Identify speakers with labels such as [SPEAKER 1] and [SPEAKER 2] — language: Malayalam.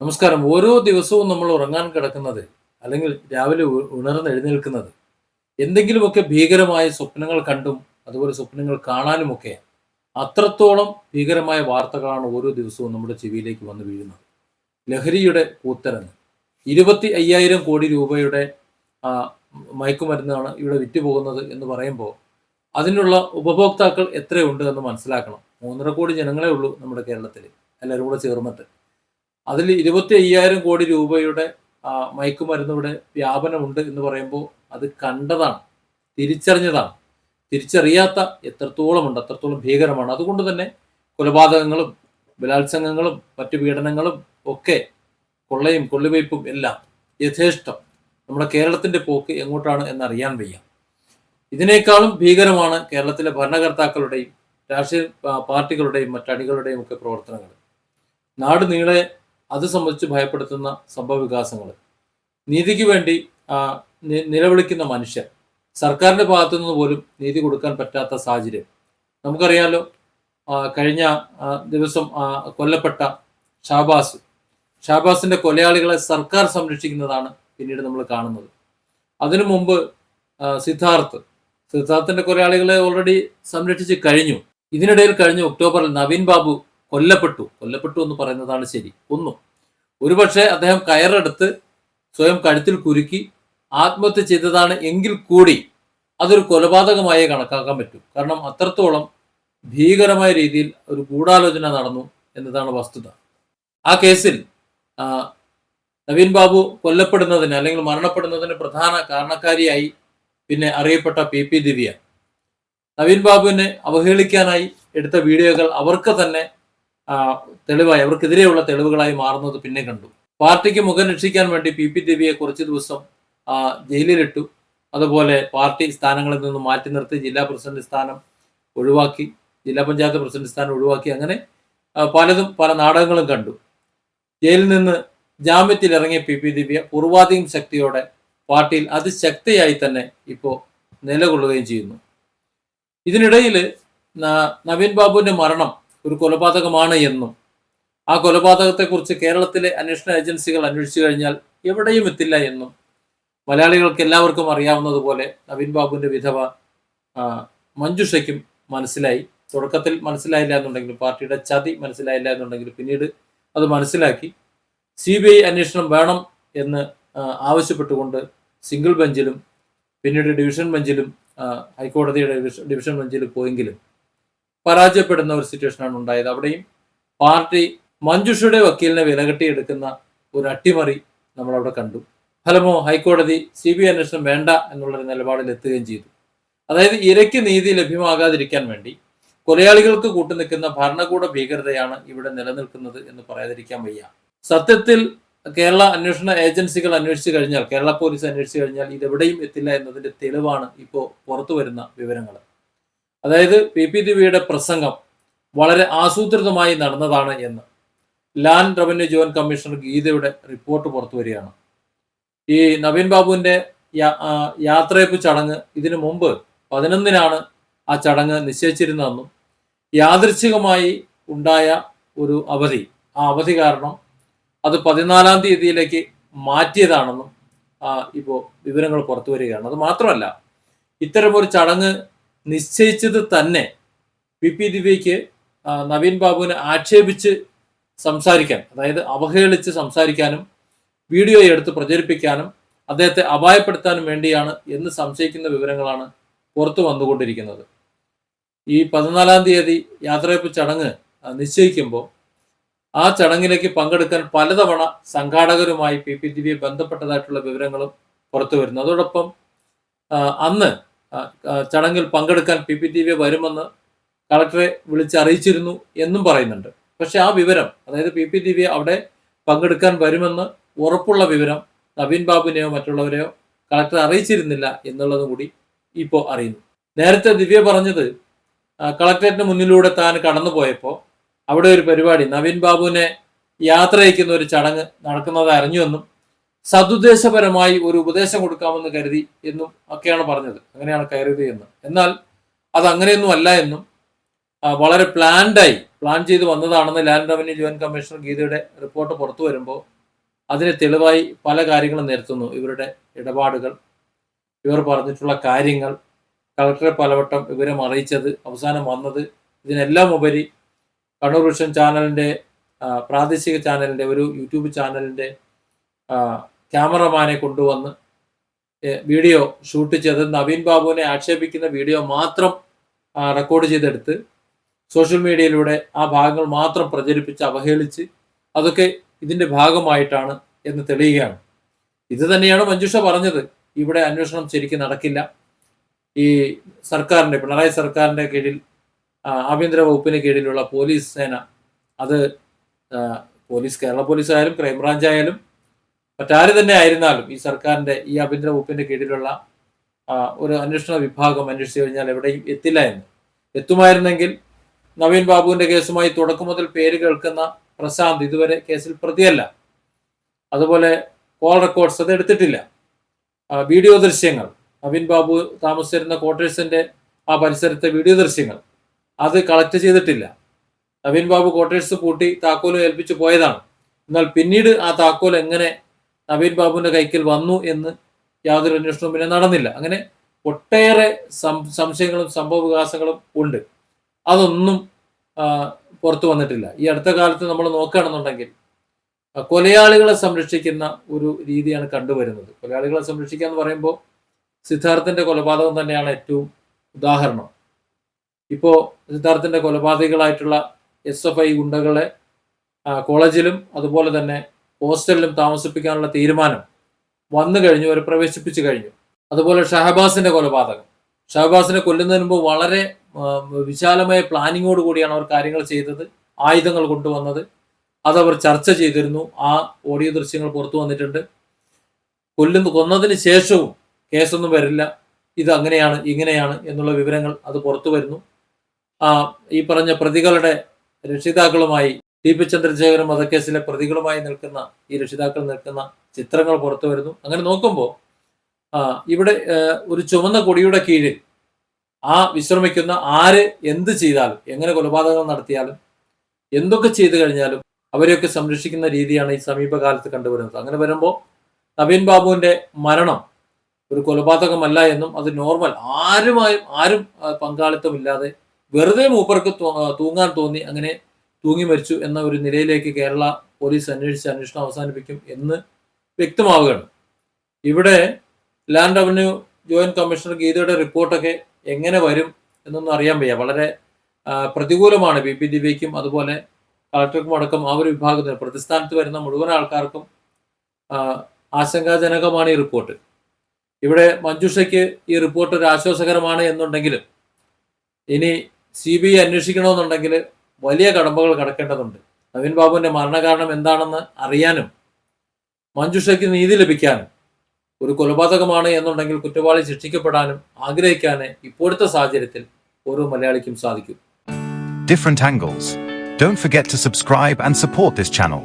[SPEAKER 1] നമസ്കാരം. ഓരോ ദിവസവും നമ്മൾ ഉറങ്ങാൻ കിടക്കുന്നത് അല്ലെങ്കിൽ രാവിലെ ഉണർന്നെഴുന്നേൽക്കുന്നത് എന്തെങ്കിലുമൊക്കെ ഭീകരമായ സ്വപ്നങ്ങൾ കണ്ടും അതുപോലെ സ്വപ്നങ്ങൾ കാണാനുമൊക്കെ അത്രത്തോളം ഭീകരമായ വാർത്തകളാണ് ഓരോ ദിവസവും നമ്മുടെ ചെവിയിലേക്ക് വന്നു വീഴുന്നത്. ലഹരിയുടെ കൂത്തരങ്ങ്. ഇരുപത്തി അയ്യായിരം കോടി രൂപയുടെ മയക്കുമരുന്നാണ് ഇവിടെ വിറ്റുപോകുന്നത് എന്ന് പറയുമ്പോൾ അതിനുള്ള ഉപഭോക്താക്കൾ എത്രയുണ്ട് എന്ന് മനസ്സിലാക്കണം. മൂന്നര കോടി ജനങ്ങളെ ഉള്ളൂ നമ്മുടെ കേരളത്തിൽ. എല്ലാവരും കൂടെ ചേർന്നിട്ട്. അതിൽ ഇരുപത്തി അയ്യായിരം കോടി രൂപയുടെ മയക്കുമരുന്ന് മയക്കുമരുന്നിവിടെ വ്യാപനമുണ്ട് എന്ന് പറയുമ്പോൾ അത് കണ്ടതാണ് തിരിച്ചറിഞ്ഞതാണ്. തിരിച്ചറിയാത്ത എത്രത്തോളം ഉണ്ട് അത്രത്തോളം ഭീകരമാണ്. അതുകൊണ്ട് തന്നെ കൊലപാതകങ്ങളും ബലാത്സംഗങ്ങളും മറ്റു പീഡനങ്ങളും ഒക്കെ കൊള്ളയും കൊള്ളിവയ്പ്പും എല്ലാം യഥേഷ്ടം നമ്മുടെ കേരളത്തിന്റെ പോക്ക് എങ്ങോട്ടാണ് എന്നറിയാൻ വയ്യ. ഇതിനേക്കാളും ഭീകരമാണ് കേരളത്തിലെ ഭരണകർത്താക്കളുടെയും രാഷ്ട്രീയ പാർട്ടികളുടെയും മറ്റണികളുടെയും ഒക്കെ പ്രവർത്തനങ്ങൾ. നാട് നീളെ അത് സംബന്ധിച്ച് ഭയപ്പെടുത്തുന്ന സംഭവ വികാസങ്ങൾ നീതിക്ക് വേണ്ടി നിലവിളിക്കുന്ന മനുഷ്യർ സർക്കാരിന്റെ ഭാഗത്തു നിന്ന് പോലും നീതി കൊടുക്കാൻ പറ്റാത്ത സാഹചര്യം. നമുക്കറിയാലോ കഴിഞ്ഞ ദിവസം കൊല്ലപ്പെട്ട ഷാബാസ്. ഷാബാസിന്റെ കൊലയാളികളെ സർക്കാർ സംരക്ഷിക്കുന്നതാണ് പിന്നീട് നമ്മൾ കാണുന്നത്. അതിനു മുമ്പ് സിദ്ധാർത്ഥ്. സിദ്ധാർത്ഥിന്റെ കൊലയാളികളെ ഓൾറെഡി സംരക്ഷിച്ച് കഴിഞ്ഞു. ഇതിനിടയിൽ കഴിഞ്ഞ ഒക്ടോബറിൽ നവീൻ ബാബു കൊല്ലപ്പെട്ടു. കൊല്ലപ്പെട്ടു എന്ന് പറയുന്നതാണ് ശരി. ഒന്നും ഒരുപക്ഷെ അദ്ദേഹം കയറെടുത്ത് സ്വയം കഴുത്തിൽ കുരുക്കി ആത്മഹത്യ ചെയ്തതാണ് എങ്കിൽ കൂടി അതൊരു കൊലപാതകമായി കണക്കാക്കാൻ പറ്റും. കാരണം അത്രത്തോളം ഭീകരമായ രീതിയിൽ ഒരു ഗൂഢാലോചന നടന്നു എന്നതാണ് വസ്തുത. ആ കേസിൽ നവീൻ ബാബു കൊല്ലപ്പെടുന്നതിന് അല്ലെങ്കിൽ മരണപ്പെടുന്നതിന് പ്രധാന കാരണക്കാരിയായി പിന്നെ അറിയപ്പെട്ട പി. പി. ദിവ്യ. നവീൻ ബാബുവിനെ അവഹേളിക്കാനായി എടുത്ത വീഡിയോകൾ അവർക്ക് തന്നെ തെളിവായി അവർക്കെതിരെയുള്ള തെളിവുകളായി മാറുന്നത് പിന്നെ കണ്ടു. പാർട്ടിക്ക് മുഖം രക്ഷിക്കാൻ വേണ്ടി പി പി ദേവിയെ കുറച്ച് ദിവസം ജയിലിലിട്ടു. അതുപോലെ പാർട്ടി സ്ഥാനങ്ങളിൽ നിന്ന് മാറ്റി നിർത്തി ജില്ലാ പ്രസിഡന്റ് സ്ഥാനം ഒഴിവാക്കി ജില്ലാ പഞ്ചായത്ത് പ്രസിഡന്റ് സ്ഥാനം ഒഴിവാക്കി അങ്ങനെ പലതും പല നാടകങ്ങളും കണ്ടു. ജയിലിൽ നിന്ന് ജാമ്യത്തിൽ ഇറങ്ങിയ പി പി ദിവ്യ പൂർവാധികം ശക്തിയോടെ പാർട്ടിയിൽ അതിശക്തിയായി തന്നെ ഇപ്പോൾ നിലകൊള്ളുകയും ചെയ്യുന്നു. ഇതിനിടയിൽ നവീൻ ബാബുവിന്റെ മരണം ഒരു കൊലപാതകമാണ് എന്നും. ആ കൊലപാതകത്തെക്കുറിച്ച് കേരളത്തിലെ അന്വേഷണ ഏജൻസികൾ അന്വേഷിച്ചു കഴിഞ്ഞാൽ എവിടെയും എത്തില്ല എന്നും. മലയാളികൾക്ക് എല്ലാവർക്കും അറിയാവുന്നതുപോലെ നവീൻ ബാബുവിന്റെ വിധവ മഞ്ജുഷയ്ക്കും മനസ്സിലായി. തുടക്കത്തിൽ മനസ്സിലായില്ല എന്നുണ്ടെങ്കിലും പാർട്ടിയുടെ ചതി മനസ്സിലായില്ല എന്നുണ്ടെങ്കിലും പിന്നീട് അത് മനസ്സിലാക്കി. സി ബി ഐ അന്വേഷണം വേണം എന്ന് ആവശ്യപ്പെട്ടുകൊണ്ട് സിംഗിൾ ബെഞ്ചിലും പിന്നീട് ഡിവിഷൻ ബെഞ്ചിലും ഹൈക്കോടതിയുടെ ഡിവിഷൻ- ബെഞ്ചിൽ പോയെങ്കിലും പരാജയപ്പെടുന്ന ഒരു സിറ്റുവേഷനാണ് ഉണ്ടായത്. അവിടെയും പാർട്ടി മഞ്ജുഷയുടെ വക്കീലിനെ വിലകെട്ടിയെടുക്കുന്ന ഒരു അട്ടിമറി നമ്മൾ അവിടെ കണ്ടു. ഫലമോ ഹൈക്കോടതി സി ബി ഐ അന്വേഷണം വേണ്ട എന്നുള്ളൊരു നിലപാടിൽ എത്തുകയും ചെയ്തു. അതായത് ഇരയ്ക്ക് നീതി ലഭ്യമാകാതിരിക്കാൻ വേണ്ടി കൊലയാളികൾക്ക് കൂട്ടുനിൽക്കുന്ന ഭരണകൂട ഭീകരതയാണ് ഇവിടെ നിലനിൽക്കുന്നത് എന്ന് പറയാതിരിക്കാൻ വയ്യ. സത്യത്തിൽ കേരള അന്വേഷണ ഏജൻസികൾ അന്വേഷിച്ചു കഴിഞ്ഞാൽ കേരള പോലീസ് അന്വേഷിച്ചു കഴിഞ്ഞാൽ ഇതെവിടെയും എത്തില്ല എന്നതിന്റെ തെളിവാണ് ഇപ്പോൾ പുറത്തു വരുന്ന വിവരങ്ങൾ. അതായത് പി പി ദിവ്യയുടെ പ്രസംഗം വളരെ ആസൂത്രിതമായി നടന്നതാണ് എന്ന്. ലാൻഡ് റവന്യൂ ജോയിന്റ് കമ്മീഷണർ ഗീതയുടെ റിപ്പോർട്ട് പുറത്തു വരികയാണ്. ഈ നവീൻ ബാബുവിന്റെ യാത്രയപ്പ് ചടങ്ങ് ഇതിനു മുമ്പ് പതിനൊന്നിനാണ് ആ ചടങ്ങ് നിശ്ചയിച്ചിരുന്നതെന്നും യാദൃച്ഛികമായി ഉണ്ടായ ഒരു അവധി. ആ അവധി കാരണം അത് പതിനാലാം തീയതിയിലേക്ക് മാറ്റിയതാണെന്നും ഇപ്പോൾ വിവരങ്ങൾ പുറത്തു വരികയാണ്. അത് മാത്രമല്ല ഇത്തരമൊരു ചടങ്ങ് നിശ്ചയിച്ചത് തന്നെ പി പി ദിവ്യയ്ക്ക് നവീൻ ബാബുവിനെ ആക്ഷേപിച്ച് സംസാരിക്കാൻ അതായത് അവഹേളിച്ച് സംസാരിക്കാനും വീഡിയോ എടുത്ത് പ്രചരിപ്പിക്കാനും അദ്ദേഹത്തെ അപായപ്പെടുത്താനും വേണ്ടിയാണ് എന്ന് സംശയിക്കുന്ന വിവരങ്ങളാണ് പുറത്തു വന്നുകൊണ്ടിരിക്കുന്നത്. ഈ പതിനാലാം തീയതി യാത്രയപ്പ് ചടങ്ങ് നിശ്ചയിക്കുമ്പോൾ ആ ചടങ്ങിലേക്ക് പങ്കെടുക്കാൻ പലതവണ സംഘാടകരുമായി പി പി ദിവ്യ ബന്ധപ്പെട്ടതായിട്ടുള്ള വിവരങ്ങളും പുറത്തു വരുന്നു. അതോടൊപ്പം അന്ന് ചടങ്ങിൽ പങ്കെടുക്കാൻ പി പി ടി വി വരുമെന്ന് കളക്ടറെ വിളിച്ചറിയിച്ചിരുന്നു എന്നും പറയുന്നുണ്ട്. പക്ഷെ ആ വിവരം അതായത് പി പി ടി വി അവിടെ പങ്കെടുക്കാൻ വരുമെന്ന് ഉറപ്പുള്ള വിവരം നവീൻ ബാബുവിനെയോ മറ്റുള്ളവരെയോ കളക്ടർ അറിയിച്ചിരുന്നില്ല എന്നുള്ളതും കൂടി ഇപ്പോൾ അറിയുന്നു. നേരത്തെ ദിവ്യ പറഞ്ഞത് കളക്ടറേറ്റിന് മുന്നിലൂടെ താൻ കടന്നു പോയപ്പോൾ അവിടെ ഒരു പരിപാടി നവീൻ ബാബുവിനെ യാത്ര അയക്കുന്ന ഒരു ചടങ്ങ് നടക്കുന്നത് അറിഞ്ഞുവെന്നും സതുദ്ദേശപരമായി ഒരു ഉപദേശം കൊടുക്കാമെന്ന് കരുതി എന്നും ഒക്കെയാണ് പറഞ്ഞത്. അങ്ങനെയാണ് കരുതി എന്ന്. എന്നാൽ അത് അങ്ങനെയൊന്നും അല്ല എന്നും വളരെ പ്ലാൻഡായി പ്ലാൻ ചെയ്ത് വന്നതാണെന്ന് ലാൻഡ് റവന്യൂ ജോയിന്റ് കമ്മീഷണർ ഗീതയുടെ റിപ്പോർട്ട് പുറത്തു വരുമ്പോൾ അതിന് തെളിവായി പല കാര്യങ്ങളും നിരത്തുന്നു. ഇവരുടെ ഇടപാടുകൾ ഇവർ പറഞ്ഞിട്ടുള്ള കാര്യങ്ങൾ കളക്ടറെ പലവട്ടം വിവരം അറിയിച്ചത് അവസാനം വന്നത് ഇതിനെല്ലാം ഉപരി കണ്ണൂർ വിഷൻ ചാനലിന്റെ പ്രാദേശിക ചാനലിന്റെ ഒരു യൂട്യൂബ് ചാനലിന്റെ ക്യാമറമാനെ കൊണ്ടുവന്ന് വീഡിയോ ഷൂട്ട് ചെയ്ത് നവീൻ ബാബുവിനെ ആക്ഷേപിക്കുന്ന വീഡിയോ മാത്രം റെക്കോർഡ് ചെയ്തെടുത്ത് സോഷ്യൽ മീഡിയയിലൂടെ ആ ഭാഗങ്ങൾ മാത്രം പ്രചരിപ്പിച്ച് അവഹേളിച്ച് അതൊക്കെ ഇതിന്റെ ഭാഗമായിട്ടാണ് എന്ന് തെളിയുകയാണ്. ഇത് തന്നെയാണ് മഞ്ജുഷ പറഞ്ഞത്. ഇവിടെ അന്വേഷണം ശരിക്കും നടക്കില്ല. ഈ സർക്കാരിന്റെ പിണറായി സർക്കാരിന്റെ കീഴിൽ ആഭ്യന്തര വകുപ്പിന് കീഴിലുള്ള പോലീസ് സേന അത് പോലീസ് കേരള പോലീസ് ആയാലും ക്രൈംബ്രാഞ്ച് ആയാലും മറ്റാര് തന്നെ ആയിരുന്നാലും ഈ സർക്കാരിന്റെ ഈ ആഭ്യന്തര വകുപ്പിന്റെ കീഴിലുള്ള ഒരു അന്വേഷണ വിഭാഗം അന്വേഷിച്ചു കഴിഞ്ഞാൽ എവിടെയും എത്തില്ല എന്ന്. എത്തുമായിരുന്നെങ്കിൽ നവീൻ ബാബുവിന്റെ കേസുമായി തുടക്കം മുതൽ പേര് കേൾക്കുന്ന പ്രശാന്ത് ഇതുവരെ കേസിൽ പ്രതിയല്ല. അതുപോലെ കോൾ റെക്കോർഡ്സ് അത് എടുത്തിട്ടില്ല. വീഡിയോ ദൃശ്യങ്ങൾ നവീൻ ബാബു താമസിച്ചിരുന്ന ക്വാർട്ടേഴ്സിന്റെ ആ പരിസരത്തെ വീഡിയോ ദൃശ്യങ്ങൾ അത് കളക്ട് ചെയ്തിട്ടില്ല. നവീൻ ബാബു ക്വാർട്ടേഴ്സ് പൂട്ടി താക്കോൽ ഏൽപ്പിച്ചു പോയതാണ്. എന്നാൽ പിന്നീട് ആ താക്കോൽ എങ്ങനെ നവീൻ ബാബുവിന്റെ കൈക്കൽ വന്നു എന്ന് യാതൊരു അന്വേഷണവും പിന്നെ നടന്നില്ല. അങ്ങനെ ഒട്ടേറെ സംശയങ്ങളും സംഭവ വികാസങ്ങളും ഉണ്ട്. അതൊന്നും പുറത്തു വന്നിട്ടില്ല. ഈ അടുത്ത കാലത്ത് നമ്മൾ നോക്കുകയാണെന്നുണ്ടെങ്കിൽ കൊലയാളികളെ സംരക്ഷിക്കുന്ന ഒരു രീതിയാണ് കണ്ടുവരുന്നത്. കൊലയാളികളെ സംരക്ഷിക്കുക എന്ന് പറയുമ്പോൾ സിദ്ധാർത്ഥന്റെ കൊലപാതകം തന്നെയാണ് ഏറ്റവും ഉദാഹരണം. ഇപ്പോൾ സിദ്ധാർത്ഥന്റെ കൊലപാതകികളായിട്ടുള്ള എസ് എഫ് ഐ ഗുണ്ടകളെ കോളേജിലും അതുപോലെ തന്നെ ഹോസ്റ്റലിലും താമസിപ്പിക്കാനുള്ള തീരുമാനം വന്നു കഴിഞ്ഞു അവരെ പ്രവേശിപ്പിച്ചു കഴിഞ്ഞു. അതുപോലെ ഷഹബാസിന്റെ കൊലപാതകം. ഷഹബാസിനെ കൊല്ലുന്നതിന് മുമ്പ് വളരെ വിശാലമായ പ്ലാനിങ്ങോട് കൂടിയാണ് അവർ കാര്യങ്ങൾ ചെയ്തത് ആയുധങ്ങൾ കൊണ്ടുവന്നത്. അതവർ ചർച്ച ചെയ്തിരുന്നു. ആ ഓഡിയോ ദൃശ്യങ്ങൾ പുറത്തു വന്നിട്ടുണ്ട്. കൊല്ലുന്നു കൊന്നതിന് ശേഷവും കേസൊന്നും വരില്ല. ഇത് അങ്ങനെയാണ് ഇങ്ങനെയാണ് എന്നുള്ള വിവരങ്ങൾ അത് പുറത്തു വരുന്നു. ഈ പറഞ്ഞ പ്രതികളുടെ രക്ഷിതാക്കളുമായി ടി പി ചന്ദ്രശേഖരൻ വധക്കേസിലെ പ്രതികളുമായി നിൽക്കുന്ന ഈ രക്ഷിതാക്കൾ നിൽക്കുന്ന ചിത്രങ്ങൾ പുറത്തു വരുന്നു. അങ്ങനെ നോക്കുമ്പോൾ ഇവിടെ ഒരു ചുവന്ന കൊടിയുടെ കീഴിൽ ആ വിശ്രമിക്കുന്ന ആര് എന്ത് ചെയ്താലും എങ്ങനെ കൊലപാതകങ്ങൾ നടത്തിയാലും എന്തൊക്കെ ചെയ്തു കഴിഞ്ഞാലും അവരെയൊക്കെ സംരക്ഷിക്കുന്ന രീതിയാണ് ഈ സമീപകാലത്ത് കണ്ടുവരുന്നത്. അങ്ങനെ വരുമ്പോൾ നവീൻ ബാബുവിന്റെ മരണം ഒരു കൊലപാതകമല്ല എന്നും അത് നോർമൽ. ആരുമായും ആരും പങ്കാളിത്തമില്ലാതെ വെറുതെ മൂപ്പർക്ക് തൂങ്ങാൻ തോന്നി അങ്ങനെ തൂങ്ങി മരിച്ചു എന്ന ഒരു നിലയിലേക്ക് കേരള പോലീസ് അന്വേഷിച്ച് അന്വേഷണം അവസാനിപ്പിക്കും എന്ന് വ്യക്തമാവുകയാണ്. ഇവിടെ ലാൻഡ് റവന്യൂ ജോയിന്റ് കമ്മീഷണർ ഗീതയുടെ റിപ്പോർട്ടൊക്കെ എങ്ങനെ വരും എന്നൊന്നും അറിയാൻ വയ്യ. വളരെ പ്രതികൂലമാണ് ബി പി ദിവ്യയ്ക്കും അതുപോലെ കളക്ടർക്കും അടക്കം ആ ഒരു വിഭാഗത്തിന്. പ്രതിസ്ഥാനത്ത് വരുന്ന മുഴുവൻ ആൾക്കാർക്കും ആശങ്കാജനകമാണ് ഈ റിപ്പോർട്ട്. ഇവിടെ മഞ്ജുഷയ്ക്ക് ഈ റിപ്പോർട്ട് ഒരു ആശ്വാസകരമാണ് എന്നുണ്ടെങ്കിലും ഇനി സി ബി ഐ അന്വേഷിക്കണമെന്നുണ്ടെങ്കിൽ വലിയ കടമ്പകൾ കടക്കേണ്ടതുണ്ട് നവീൻ ബാബുവിന്റെ മരണകാരണം എന്താണെന്ന് അറിയാനും മഞ്ജുഷയ്ക്ക് നീതി ലഭിക്കാനും ഒരു കൊലപാതകമാണ് എന്നുണ്ടെങ്കിൽ കുറ്റവാളി ശിക്ഷിക്കപ്പെടാനും ആഗ്രഹിക്കാനേ ഇപ്പോഴത്തെ സാഹചര്യത്തിൽ ഓരോ മലയാളിക്കും സാധിക്കും
[SPEAKER 2] different angles. Don't forget to subscribe and support this channel.